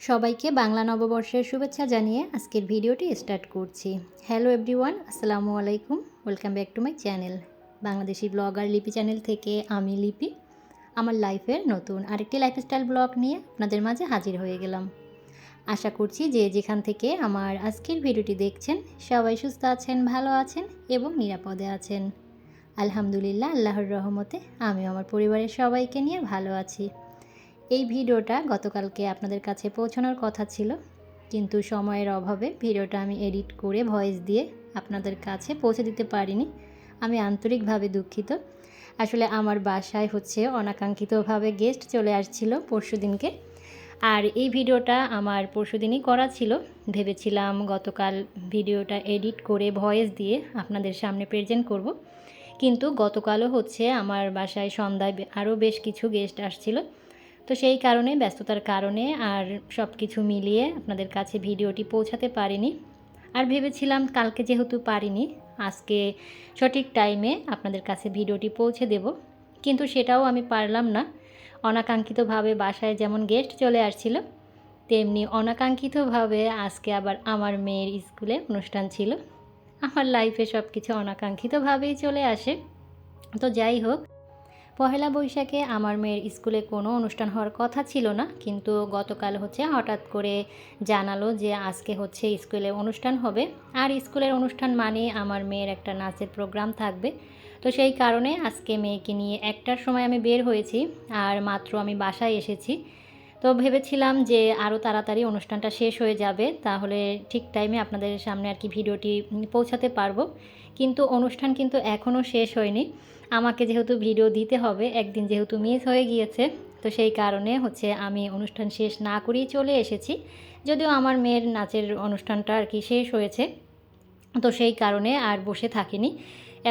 সবাইকে বাংলা নববর্ষের শুভেচ্ছা জানিয়ে আজকের ভিডিওটি স্টার্ট করছি। হ্যালো এভরিওয়ান আসসালামু আলাইকুম। Welcome back to my channel Bangladeshi blogger Lipi channel থেকে আমি লিপি। আমার লাইফের নতুন আরেকটি লাইফস্টাইল ব্লগ নিয়ে আপনাদের মাঝে হাজির হয়ে গেলাম। আশা করছি যে যেখান থেকে আমার আজকের ভিডিওটি দেখছেন, সবাই সুস্থ আছেন, ভালো আছেন এবং নিরাপদে আছেন। আলহামদুলিল্লাহ, আল্লাহর রহমতে আমি আমার পরিবারের সবাইকে নিয়ে ভালো আছি। এই ভিডিওটা গতকালকে আপনাদের কাছে পৌঁছানোর কথা ছিল, কিন্তু সময়ের অভাবে ভিডিওটা আমি এডিট করে ভয়েস দিয়ে আপনাদের কাছে পৌঁছে দিতে পারিনি। আমি আন্তরিকভাবে দুঃখিত। আসলে আমার বাসায় হচ্ছে অনাকাঙ্ক্ষিতভাবে গেস্ট চলে আসছিল পরশু দিনকে। আর এই ভিডিওটা আমার পরশু দিনই করা ছিল। ভেবেছিলাম গতকাল ভিডিওটা এডিট করে ভয়েস দিয়ে আপনাদের সামনে প্রেজেন্ট করব। কিন্তু গতকালও হচ্ছে আমার বাসায় সন্ধ্যায় আরও বেশ কিছু গেস্ট আসছিল। তো সেই কারণে, ব্যস্ততার কারণে আর সব কিছু মিলিয়ে আপনাদের কাছে ভিডিওটি পৌঁছাতে পারিনি। আর ভেবেছিলাম কালকে যেহেতু পারিনি, আজকে সঠিক টাইমে আপনাদের কাছে ভিডিওটি পৌঁছে দেব। কিন্তু সেটাও আমি পারলাম না। অনাকাঙ্ক্ষিতভাবে বাসায় যেমন গেস্ট চলে আসছিল, তেমনি অনাকাঙ্ক্ষিতভাবে আজকে আবার আমার মেয়ের স্কুলে অনুষ্ঠান ছিল। আমার লাইফে সব কিছু অনাকাঙ্ক্ষিতভাবেই চলে আসে। তো যাই হোক পহেলা বৈশাখে আমার মেয়ের স্কুলে কোনো অনুষ্ঠান হওয়ার কথা ছিল না, কিন্তু গতকাল হচ্ছে হঠাৎ করে জানালো যে আজকে হচ্ছে স্কুলে অনুষ্ঠান হবে। আর স্কুলের অনুষ্ঠান মানে আমার মেয়ের একটা নাচের প্রোগ্রাম থাকবে। তো সেই কারণে আজকে মেয়েকে নিয়ে একটার সময় আমি বের হয়েছি আর মাত্র আমি বাসায় এসেছি। তো ভেবেছিলাম যে আরও তাড়াতাড়ি অনুষ্ঠানটা শেষ হয়ে যাবে, তাহলে ঠিক টাইমে আপনাদের সামনে আর কি ভিডিওটি পৌঁছাতে পারব। কিন্তু অনুষ্ঠান কিন্তু এখনও শেষ হয়নি। আমাকে যেহেতু ভিডিও দিতে হবে, একদিন যেহেতু মিস হয়ে গিয়েছে, তো সেই কারণে হচ্ছে আমি অনুষ্ঠান শেষ না করেই চলে এসেছি। যদিও আমার মেয়ের নাচের অনুষ্ঠানটা আর কি শেষ হয়েছে, তো সেই কারণে আর বসে থাকিনি।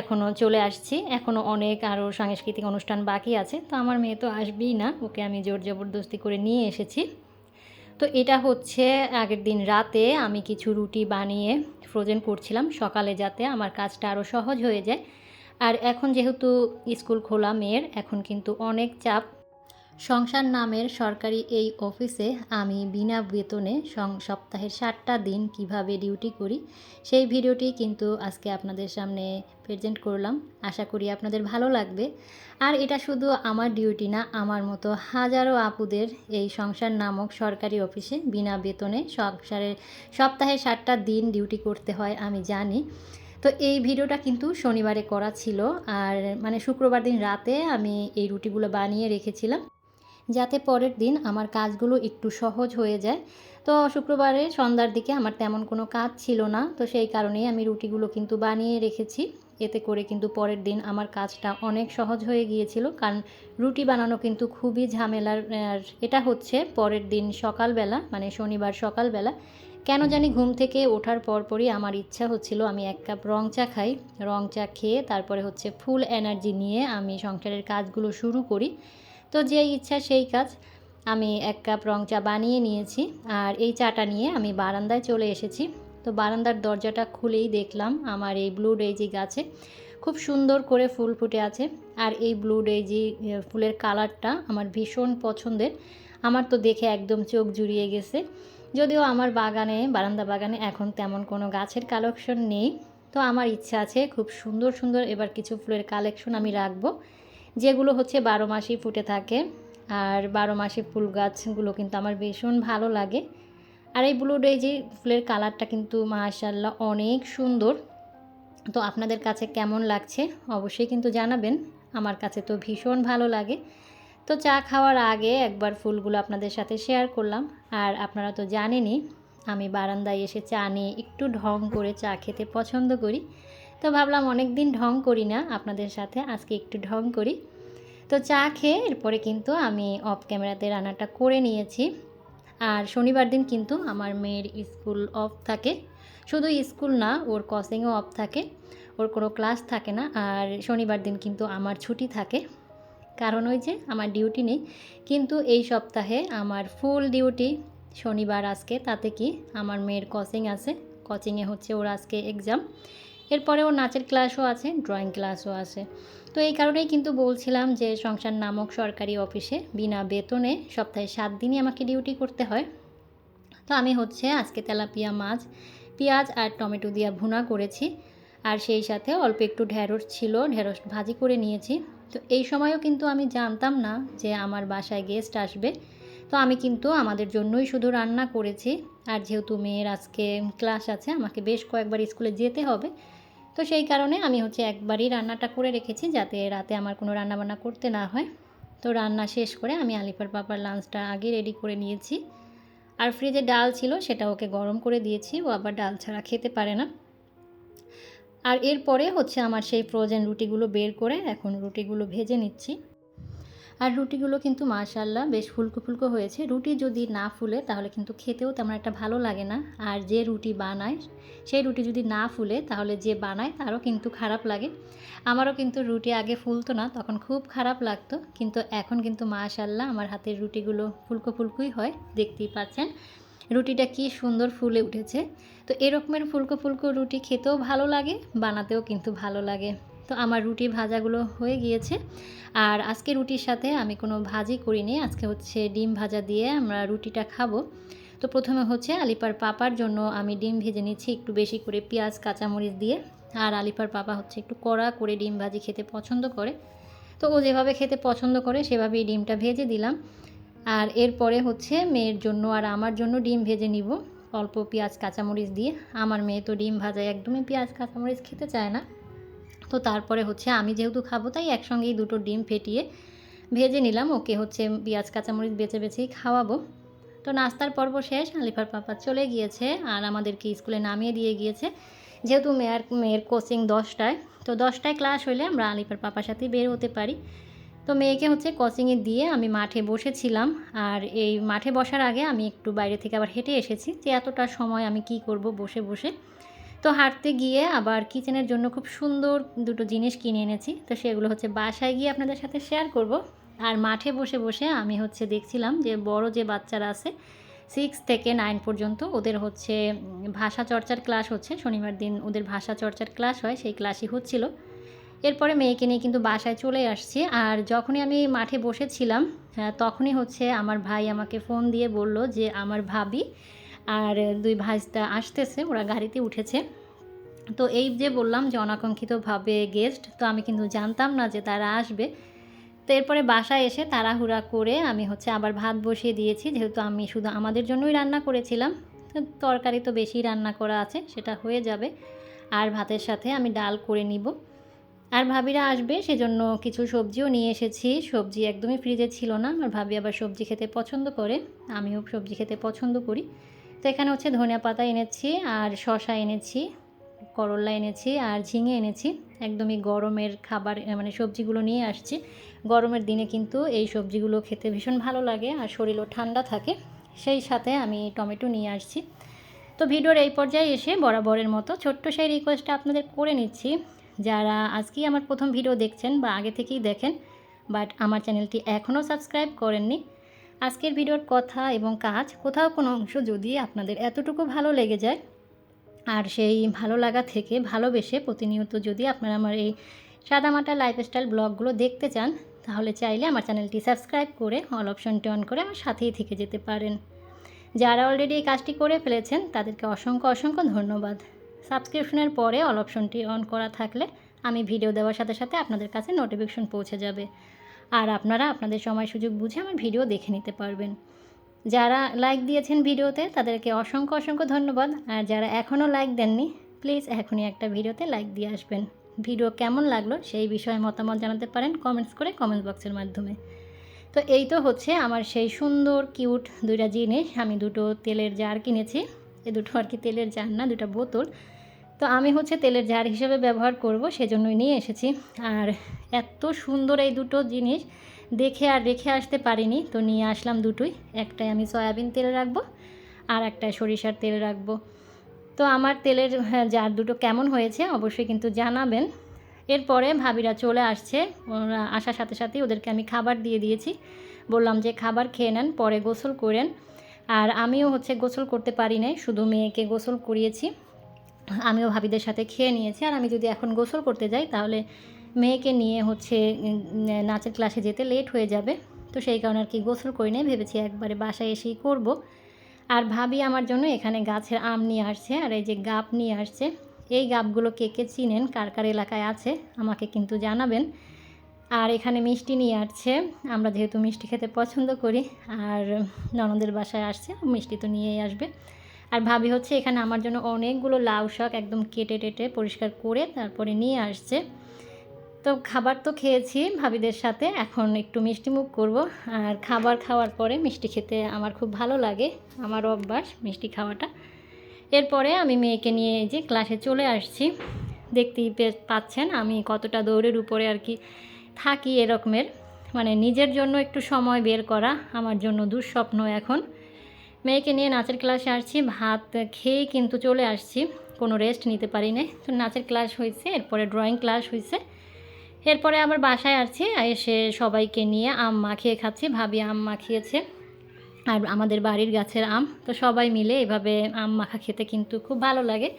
এখনও চলে আসছি এখনও অনেক আরও সাংস্কৃতিক অনুষ্ঠান বাকি আছে, তো আমার মেয়ে তো আসবেই না, ওকে আমি জোর জবরদস্তি করে নিয়ে এসেছি। তো এটা হচ্ছে আগের দিন রাতে আমি কিছু রুটি বানিয়ে ফ্রোজেন করছিলাম, সকালে যাতে আমার কাজটা আরও সহজ হয়ে যায়। আর এখন যেহেতু স্কুল খোলা মেয়ের, এখন কিন্তু অনেক চাপ। সংসার নামের সরকারি এই অফিসে আমি বিনা বেতনে সপ্তাহের সাতটা দিন কীভাবে ডিউটি করি, সেই ভিডিওটি কিন্তু আজকে আপনাদের সামনে প্রেজেন্ট করলাম। আশা করি আপনাদের ভালো লাগবে। আর এটা শুধু আমার ডিউটি না, আমার মতো হাজারো আপুদের এই সংসার নামক সরকারি অফিসে বিনা বেতনে সংসারের সপ্তাহে সাতটা দিন ডিউটি করতে হয়, আমি জানি। তো এই ভিডিওটা কিন্তু শনিবারে করা ছিল, আর মানে শুক্রবার দিন রাতে আমি এই রুটিগুলো বানিয়ে রেখেছিলাম। যাতে পরের দিন আমার কাজগুলো একটু সহজ হয়ে যায়। তো শুক্রবারে সন্ধ্যার দিকে আমার তেমন কোনো কাজ ছিল না। তো সেই কারণেই আমি রুটিগুলো কিন্তু বানিয়ে রেখেছি। এতে করে কিন্তু পরের দিন আমার কাজটা অনেক সহজ হয়ে গিয়েছিল। কারণ রুটি বানানো কিন্তু খুবই ঝামেলার এটা হচ্ছে পরের দিন সকালবেলা মানে শনিবার সকালবেলা। কেন জানি ঘুম থেকে ওঠার পরপরই আমার ইচ্ছা হচ্ছিল আমি এক কাপ রং চা খাই। রং চা খেয়ে তারপরে হচ্ছে ফুল এনার্জি নিয়ে আমি সংসারের কাজগুলো শুরু করি। তো যেই ইচ্ছা সেই কাজ। আমি এক কাপ রং চা বানিয়ে নিয়েছি আর এই চাটা নিয়ে আমি বারান্দায় চলে এসেছি। তো বারান্দার দরজাটা খুলেই দেখলাম আমার এই ব্লু ডেইজি গাছে। খুব সুন্দর করে ফুল ফুটে আছে আর এই ব্লু ডেইজি ফুলের কালারটা আমার ভীষণ পছন্দের। আমার তো দেখে একদম চোখ জুড়িয়ে গেছে। যদিও আমার বাগানে, বারান্দা বাগানে এখন তেমন কোনো গাছের কালেকশন নেই। তো আমার ইচ্ছা আছে খুব সুন্দর সুন্দর এবার কিছু ফুলের কালেকশন আমি রাখব। যেগুলো হচ্ছে বারো মাসেই ফুটে থাকে। আর বারো মাসে ফুল গাছগুলো কিন্তু আমার ভীষণ ভালো লাগে। আর এই ব্লু ডেজি ফুলের কালারটা কিন্তু মাশাল্লাহ অনেক সুন্দর। তো আপনাদের কাছে কেমন লাগছে অবশ্যই কিন্তু জানাবেন। আমার কাছে তো ভীষণ ভালো লাগে। তো চা খাওয়ার আগে একবার ফুলগুলো আপনাদের সাথে শেয়ার করলাম। আর আপনারা তো জানেনই, আমি বারান্দায় এসে চা নিয়ে একটু ঢং করে চা খেতে পছন্দ করি। তো ভাবলাম অনেক দিন ঢং করি না, আপনাদের সাথে আজকে একটু ঢং করি। তো চা খেয়ে এরপরে কিন্তু আমি অফ ক্যামেরাতে রান্নাটা করে নিয়েছি। আর শনিবার দিন কিন্তু আমার মেয়ের স্কুল অফ থাকে। শুধু স্কুল না, ওর কসিংও অফ থাকে, ওর কোনো ক্লাস থাকে না। আর শনিবার দিন কিন্তু আমার ছুটি থাকে। কারণ ওই যে আমার ডিউটি নেই। কিন্তু এই সপ্তাহে আমার ফুল ডিউটি শনিবার আজকে, তাতে কি আমার মেয়ের কোচিং আছে। কোচিংয়ে হচ্ছে ওর আজকে এক্সাম এরপরে ওর নাচের ক্লাসও আছে, ড্রয়িং ক্লাসও আছে। তো এই কারণেই কিন্তু বলছিলাম যে সংসার নামক সরকারি অফিসে বিনা বেতনে সপ্তাহে সাত দিনই আমাকে ডিউটি করতে হয়। তো আমি হচ্ছে আজকে তেলাপিয়া মাছ, পেঁয়াজ আর টমেটো দিয়ে ভুনা করেছি। আর সেই সাথে অল্প একটু ঢেঁড়স ছিল, ঢেঁড়স ভাজি করে নিয়েছি। তো এই সময়ও কিন্তু আমি জানতাম না যে আমার বাসায় গেস্ট আসবে। তো আমি কিন্তু আমাদের জন্যই শুধু রান্না করেছি। আর যেহেতু মেয়ের আজকে ক্লাস আছে, আমাকে বেশ কয়েকবার স্কুলে যেতে হবে। তো সেই কারণে আমি হচ্ছে একবারই রান্নাটা করে রেখেছি যাতে রাতে আমার কোনো রান্নাবান্না করতে না হয়। তো রান্না শেষ করে আমি আলিফার পাপার লাঞ্চটা আগে রেডি করে নিয়েছি। আর ফ্রিজে ডাল ছিল সেটা ওকে গরম করে দিয়েছি, ও আবার ডাল ছাড়া খেতে পারে না। আর এরপরে হচ্ছে আমার সেই ফ্রোজেন রুটিগুলো বের করে এখন রুটিগুলো ভেজে নিচ্ছি। আর রুটিগুলো কিন্তু মাশাল্লাহ বেশ ফুলকো ফুলকো হয়েছে। রুটি যদি না ফুলে তাহলে কিন্তু খেতেও তেমন একটা ভালো লাগে না। আর যে রুটি বানায়, সেই রুটি যদি না ফুলে তাহলে যে বানায় তারও কিন্তু খারাপ লাগে। আমারও কিন্তু রুটি আগে ফুলতো না, তখন খুব খারাপ লাগতো। কিন্তু এখন কিন্তু মাশাল্লাহ আমার হাতের রুটিগুলো ফুলকো ফুলকোই হয়, দেখতেই পাচ্ছেন। রুটিটা কি সুন্দর ফুলে উঠেছে। তো এরকমের ফুলকো ফুলকো রুটি খেতেও ভালো লাগে, বানাতেও কিন্তু ভালো লাগে। তো আমার রুটি ভাজাগুলো হয়ে গিয়েছে। আর আজকে রুটির সাথে আমি কোনো ভাজি করিনি। আজকে হচ্ছে ডিম ভাজা দিয়ে আমরা রুটিটা খাব। তো প্রথমে হচ্ছে আলিপার পাপার জন্য আমি ডিম ভেজে নিচ্ছি একটু বেশি করে পেঁয়াজ, কাঁচামরিচ দিয়ে। আর আলিপার পাপা হচ্ছে একটু কড়া করে ডিম ভাজি খেতে পছন্দ করে। তো ও যেভাবে খেতে পছন্দ করে সেভাবেই ডিমটা ভেজে দিলাম। আর এরপরে হচ্ছে মেয়ের জন্য আর আমার জন্য ডিম ভেজে নিব। অল্প পেঁয়াজ, কাঁচামরিচ দিয়ে। আমার মেয়ে তো ডিম ভাজা একদমই পেঁয়াজ, কাঁচামরিচ খেতে চায় না। তো তারপরে হচ্ছে আমি যেহেতু খাব, তাই একসঙ্গেই দুটো ডিম ফেটিয়ে ভেজে নিলাম। ওকে হচ্ছে পেঁয়াজ, কাঁচামরিচ বেছে বেছেই খাওয়াবো। তো নাস্তার পর্ব শেষ, আলিফার পাপা চলে গিয়েছে আর আমাদেরকে স্কুলে নামিয়ে দিয়ে গিয়েছে। যেহেতু মেয়ের মেয়ের কোচিং দশটায়, তো দশটায় ক্লাস হলে আমরা আলিফার পাপার সাথেই বের হতে পারি। তো মেয়েকে হচ্ছে কোচিংয়ে দিয়ে আমি মাঠে বসেছিলাম আর এই মাঠে বসার আগে আমি একটু বাইরে থেকে আবার হেঁটে এসেছি যে এতটা সময় আমি কি করব বসে বসে। তো হাঁটতে গিয়ে আবার কিচেনের জন্য খুব সুন্দর দুটো জিনিস কিনে এনেছি। তো সেগুলো হচ্ছে বাসায় গিয়ে আপনাদের সাথে শেয়ার করব। আর মাঠে বসে বসে আমি হচ্ছে দেখছিলাম যে বড় যে বাচ্চারা আছে সিক্স থেকে নাইন পর্যন্ত ওদের হচ্ছে ভাষা চর্চার ক্লাস হচ্ছে। শনিবার দিন ওদের ভাষা চর্চার ক্লাস হয়, সেই ক্লাসই হচ্ছিল। এরপরে মেয়েকে নিয়ে কিন্তু বাসায় চলে আসছি। আর যখনই আমি মাঠে বসেছিলাম তখনই হচ্ছে আমার ভাই আমাকে ফোন দিয়ে বলল যে, আমার ভাবি আর দুই ভাইস্তা আসতেছে, ওরা গাড়িতে উঠেছে। তো এই যে বললাম যে অনাকাঙ্ক্ষিতভাবে গেস্ট তো আমি কিন্তু জানতাম না যে তারা আসবে। তো এরপরে বাসায় এসে তাড়াহুড়া করে আমি হচ্ছে আবার ভাত বসিয়ে দিয়েছি, যেহেতু আমি শুধু আমাদের জন্যই রান্না করেছিলাম। তরকারি তো বেশি রান্না করা আছে, সেটা হয়ে যাবে। আর ভাতের সাথে আমি ডাল করে নিব। আর ভাবিরা আসবে, সেজন্য কিছু সবজিও নিয়ে এসেছি। সবজি একদমই ফ্রিজে ছিল না, আমার ভাবি আবার সবজি খেতে পছন্দ করে, আমিও সবজি খেতে পছন্দ করি। তো এখানে হচ্ছে ধনিয়া পাতা এনেছি, আর শশা এনেছি করল্লা এনেছি, আর ঝিঙে এনেছি। একদমই গরমের খাবার মানে সবজিগুলো নিয়ে আসছি। গরমের দিনে কিন্তু এই সবজিগুলো খেতে ভীষণ ভালো লাগে, আর শরীরও ঠান্ডা থাকে। সেই সাথে আমি টমেটো নিয়ে আসছি। তো ভিডিওর এই পর্যায়ে এসে বরাবরের মতো ছোট্ট সেই রিকোয়েস্টটা আপনাদের করে নিচ্ছি। যারা আজকেই আমার প্রথম ভিডিও দেখছেন বা আগে থেকেই দেখেন বাট আমার চ্যানেলটি এখনও সাবস্ক্রাইব করেননি আজকের ভিডিওর কথা এবং কাজ, কোথাও কোনো অংশ যদি আপনাদের এতটুকু ভালো লেগে যায় আর সেই ভালো লাগা থেকে ভালোবেসে প্রতিনিয়ত যদি আপনারা আমার এই সাদামাটা লাইফস্টাইল ব্লগগুলো দেখতে চান, তাহলে চাইলে আমার চ্যানেলটি সাবস্ক্রাইব করে অল অপশনটি অন করে আমার সাথেই থেকে যেতে পারেন। যারা অলরেডি এই কাজটি করে ফেলেছেন, তাদেরকে অসংখ্য অসংখ্য ধন্যবাদ। সাবস্ক্রিপশনের পরে অল অপশনটি অন করা থাকলে আমি ভিডিও দেওয়ার সাথে সাথে আপনাদের কাছে নোটিফিকেশন পৌঁছে যাবে। আর আপনারা আপনাদের সময় সুযোগ বুঝে আমার ভিডিও দেখে নিতে পারবেন। যারা লাইক দিয়েছেন ভিডিওতে, তাদেরকে অসংখ্য অসংখ্য ধন্যবাদ। আর যারা এখনও লাইক দেননি প্লিজ এখনই একটা ভিডিওতে লাইক দিয়ে আসবেন। ভিডিও কেমন লাগল, সেই বিষয়ে মতামত জানাতে পারেন কমেন্টস করে কমেন্ট বক্সের মাধ্যমে। তো এই তো হচ্ছে আমার সেই সুন্দর কিউট দুইটা জিনিস। আমি দুটো তেলের জার কিনেছি। এ দুটো আর কি তেলের জার না, দুটা বোতল। তো আমি হচ্ছে তেলের জার হিসেবে ব্যবহার করব সেজন্যই নিয়ে এসেছি। আর এত সুন্দর এই দুটো জিনিস দেখে আর রেখে আসতে পারিনি। তো নিয়ে আসলাম দুটোই একটাই আমি সয়াবিন তেল রাখব আর একটা সরিষার তেল রাখব। তো আমার তেলের হ্যাঁ, জার দুটো কেমন হয়েছে অবশ্যই কিন্তু জানাবেন। এরপরে ভাবিরা চলে আসছে ওরা আসার সাথে সাথেই ওদেরকে আমি খাবার দিয়ে দিয়েছি। বললাম যে খাবার খেয়ে নেন পরে গোসল করেন। আর আমিও হচ্ছে গোসল করতে পারি নাই শুধু মেয়েকে গোসল করিয়েছি। আমিও ভাবিদের সাথে খেয়ে নিয়েছি। আর আমি যদি এখন গোসল করতে যাই, তাহলে মেয়েকে নিয়ে হচ্ছে নাচের ক্লাসে যেতে লেট হয়ে যাবে। তো সেই কারণে আর কি গোসল করি নাই, ভেবেছি একবারে বাসায় এসেই করব। আর ভাবি আমার জন্য এখানে গাছের আম নিয়ে আসছে, আর এই যে গাপ নিয়ে আসছে। এই গাপগুলো কে কে চিনেন, কার কার এলাকায় আছে, আমাকে কিন্তু জানাবেন। আর এখানে মিষ্টি নিয়ে আসছে, আমরা যেহেতু মিষ্টি খেতে পছন্দ করি, আর ননদের বাসায় আসছে, মিষ্টি তো নিয়েই আসবে। আর ভাবি হচ্ছে এখানে আমার জন্য অনেকগুলো লাউ শাক একদম কেটে টেটে পরিষ্কার করে তারপরে নিয়ে আসছে। তো খাবার তো খেয়েছি ভাবিদের সাথে, এখন একটু মিষ্টি মুখ করব। আর খাবার খাওয়ার পরে মিষ্টি খেতে আমার খুব ভালো লাগে আমার অভ্যাস মিষ্টি খাওয়াটা। এরপরে আমি মেয়েকে নিয়ে যে ক্লাসে চলে আসছি। দেখতেই পাচ্ছেন আমি কতটা দৌড়ের উপরে আর কি থাকি এরকমের মানে নিজের জন্য একটু সময় বের করা আমার জন্য দুঃস্বপ্ন এখন। মেয়েকে নিয়ে নাচের ক্লাসে আসছি, ভাত খেয়ে কিন্তু চলে আসছি। কোনো রেস্ট নিতে পারি না তো নাচের ক্লাস হয়েছে, এরপরে ড্রয়িং ক্লাস হয়েছে। এরপরে আবার বাসায় আসছি, এসে সবাইকে নিয়ে আম মাখিয়ে খাচ্ছি, ভাবি আম মাখিয়েছে। আর আমাদের বাড়ির গাছের আম। তো সবাই মিলে এভাবে আম মাখা খেতে কিন্তু খুব ভালো লাগে।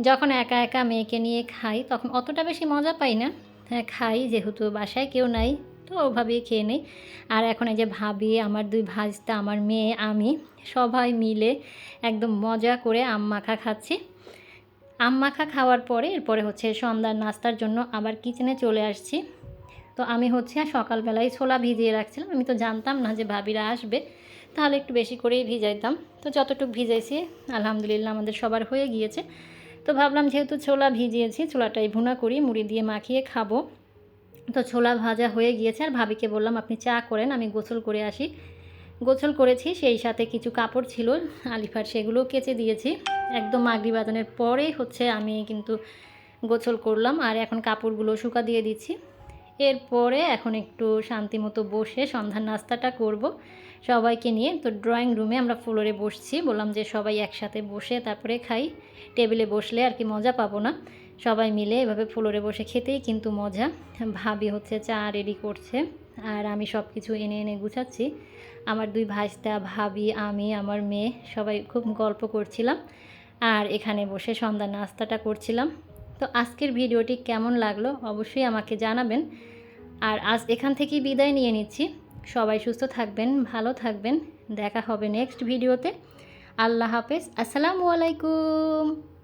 যখন একা একা মেয়েকে নিয়ে খাই, তখন অতটা বেশি মজা পাই না। হ্যাঁ খাই, যেহেতু বাসায় কেউ নাই। তো ওভাবেই খেয়ে নেই। আর এখন এই যে ভাবি, আমার দুই ভাজটা আমার মেয়ে, আমি সবাই মিলে একদম মজা করে আম মাখা খাচ্ছি। আম মাখা খাওয়ার পরে, এরপরে হচ্ছে সন্ধ্যার নাস্তার জন্য আবার কিচেনে চলে আসছি। তো আমি হচ্ছে সকালবেলায় ছোলা ভিজিয়ে রাখছিলাম। আমি তো জানতাম না যে ভাবিরা আসবে, তাহলে একটু বেশি করেই ভিজাইতাম। তো যতটুকু ভিজাইছি, আলহামদুলিল্লাহ আমাদের সবার হয়ে গিয়েছে। তো ভাবলাম যেহেতু ছোলা ভিজিয়েছি, ছোলাটাই ভুনা করি, মুড়ি দিয়ে মাখিয়ে খাব। তো ছোলা ভাজা হয়ে গিয়েছে আর ভাবিকে বললাম, আপনি চা করেন, আমি গোসল করে আসি। গোসল করেছি, সেই সাথে কিছু কাপড় ছিল আলিফার সেগুলো কেচে দিয়েছি। একদম মাগরি বাজানের পরেই হচ্ছে আমি কিন্তু গোসল করলাম আর এখন কাপড়গুলো শুকা দিয়ে দিচ্ছি। এরপরে এখন একটু শান্তি মতো বসে সন্ধ্যার নাস্তাটা করব সবাইকে নিয়ে। তো ড্রয়িং রুমে আমরা ফ্লোরে বসছি, বললাম যে সবাই একসাথে বসে তারপরে খাই। টেবিলে বসলে আর কি মজা পাবো না। সবাই মিলে এভাবে ফ্লোরে বসে খেতেই কিন্তু মজা। ভাবি হচ্ছে চা রেডি করছে আর আমি সব কিছু এনে এনে গুছাচ্ছি। আমার দুই ভাইস্তা, ভাবি, আমি, আমার মেয়ে, সবাই খুব গল্প করছিলাম আর এখানে বসে সন্ধ্যা নাস্তাটা করছিলাম। তো আজকের ভিডিওটি কেমন লাগল অবশ্যই আমাকে জানাবেন। আর আজ এখান থেকেই বিদায় নিয়ে নিচ্ছি। সবাই সুস্থ থাকবেন, ভালো থাকবেন। দেখা হবে নেক্সট ভিডিওতে। আল্লাহ হাফেজ। আসসালামু আলাইকুম।